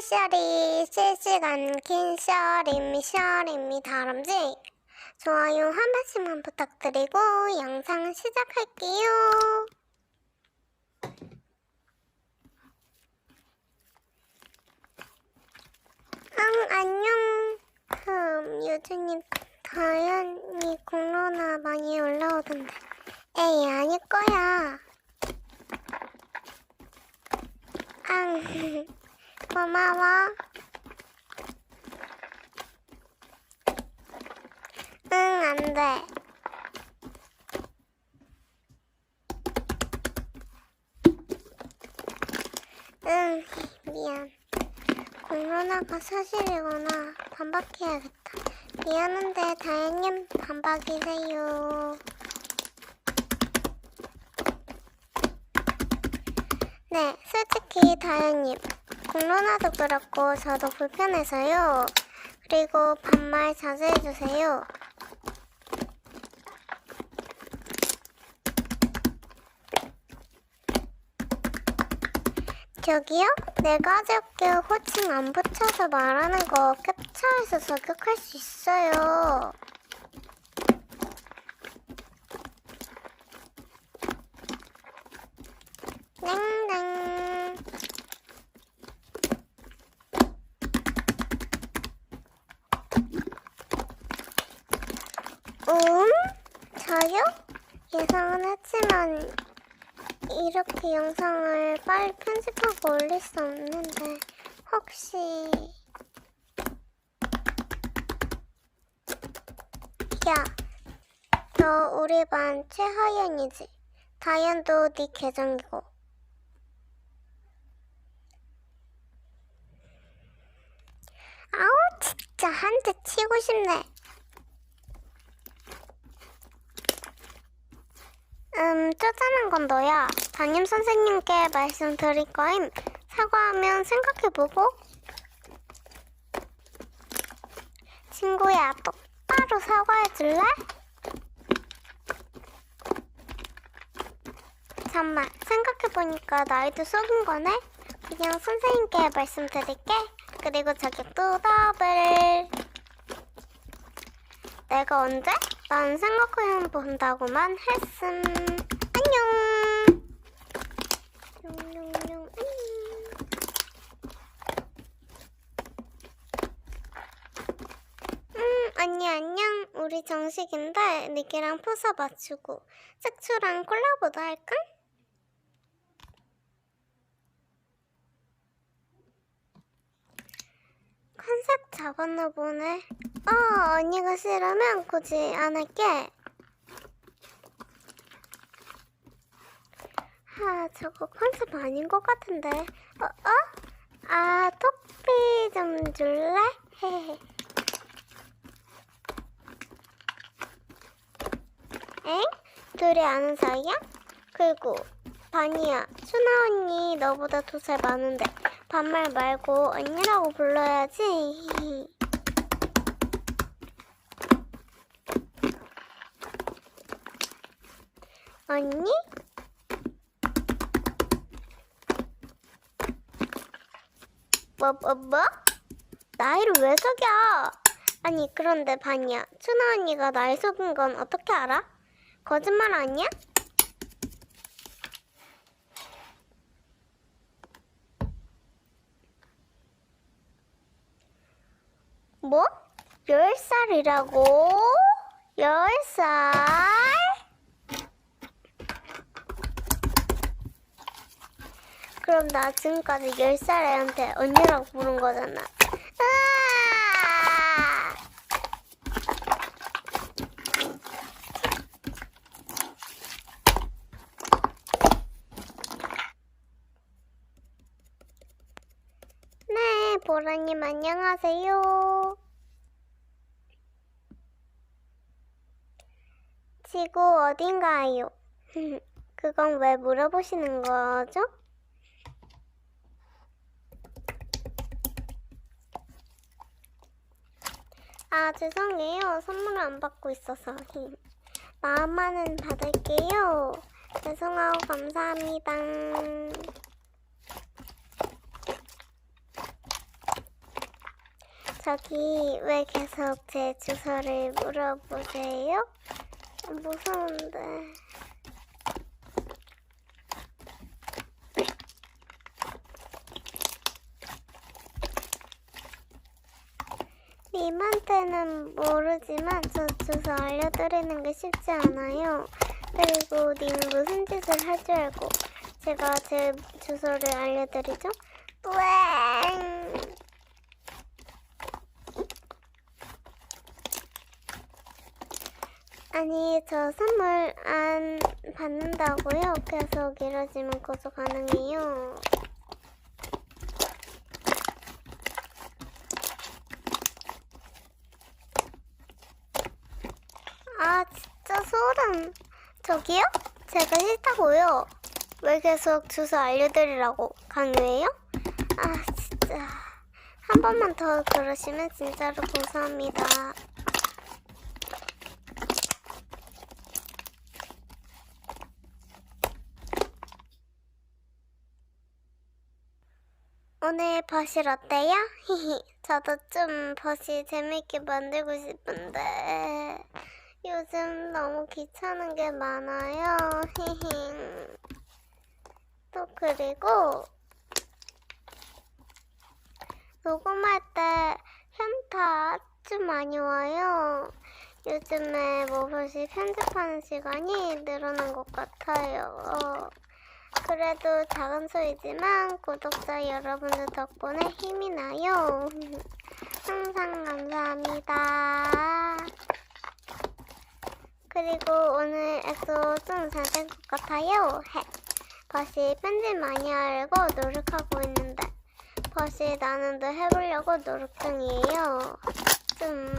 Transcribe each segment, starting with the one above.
샤리 실시간 긴 샤리미 샤리미 다람쥐 좋아요 한 번씩만 부탁드리고 영상 시작할게요. 응 안녕. 음 요즘님 다현이 공로나 많이 올라오던데. 에이 아닐 거야. 응 고마워. 응, 안 돼. 응, 미안. 공로나가 사실이구나. 반박해야겠다. 미안한데, 다현님 반박이세요. 네, 솔직히 다현님. 공로나도 그렇고, 저도 불편해서요. 그리고 반말 자주 해주세요. 저기요? 내가 저렇게 호칭 안 붙여서 말하는 거 캡처해서 저격할 수 있어요. 땡땡. 저요? 예상은 했지만 이렇게 영상을 빨리 편집하고 올릴 수 없는데 혹시 야, 너 우리 반 최하연이지? 다현도 네 계정이고 아우 진짜 한 대 치고 싶네 음, 쪼잔한 건 너야. 담임 선생님께 말씀드릴 거임. 사과하면 생각해보고. 친구야, 똑바로 사과해줄래? 잠만, 생각해보니까 나이도 속은 거네? 그냥 선생님께 말씀드릴게. 그리고 자격도 더블. 내가 언제? 난 생각해 본다고만 했음. 안녕. 룡룡룡 안녕. 음, 언니 안녕. 우리 정식인데 니키랑 포사 맞추고 색초랑 콜라보도 할까? 컨셉 잡았나 보네. 어, 언니가 싫으면 굳이 안 할게. 아, 저거 컨셉 아닌 것 같은데. 어, 어? 아, 토피 좀 줄래? 헤헤. 엥? 둘이 아는 사이야? 그리고, 바니야, 수나 언니 너보다 두 살 많은데 반말 말고 언니라고 불러야지. 언니? 뭐, 뭐, 뭐? 나이를 왜 속여? 아니, 그런데 반이야. 춘아 언니가 나이 속은 건 어떻게 알아? 거짓말 아니야? 뭐? 열 살이라고? 열 살? 그럼 나 지금까지 열살 애한테 언니라고 부른 거잖아. 아! 네, 보라님 안녕하세요. 지구 어딘가요? 그건 왜 물어보시는 거죠? 아, 죄송해요. 선물을 안 받고 있어서. 마음만은 받을게요. 죄송하고 감사합니다. 저기 왜 계속 제 주소를 물어보세요? 무서운데. 님한테는 모르지만 저 주소 알려드리는 게 쉽지 않아요. 그리고 님은 무슨 짓을 할 줄 알고 제가 제 주소를 알려드리죠? 뿌앵! 아니 저 선물 안 받는다고요? 계속 이러지면 고소 가능해요. 아 진짜 소름. 저기요? 제가 싫다고요. 왜 계속 주소 알려드리라고 강요해요? 아 진짜 한 번만 더 그러시면 진짜로 고소합니다. 오늘 버실 어때요? 히히 저도 좀 버실 재밌게 만들고 싶은데 요즘 너무 귀찮은 게 많아요. 히히 또 그리고 녹음할 때 현타 아주 많이 와요. 요즘에 모버시 편집하는 시간이 늘어난 것 같아요. 그래도 작은 소리지만 구독자 여러분들 덕분에 힘이 나요. 항상 감사합니다. 그리고 오늘 엑소 좀잘 된 것 같아요. 해. 다시 편집 많이 하려고 노력하고 있는데 다시 나는 더 해보려고 노력 중이에요. 좀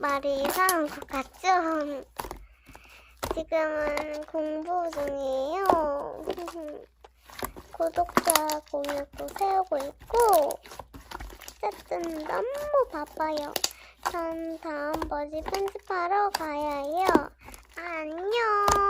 말이 이상한 것 같죠? 지금은 공부 중이에요. 구독자 공약도 세우고 있고 어쨌든 너무 바빠요. 전 다음 버지 편집하러 가야 해요. 안녕.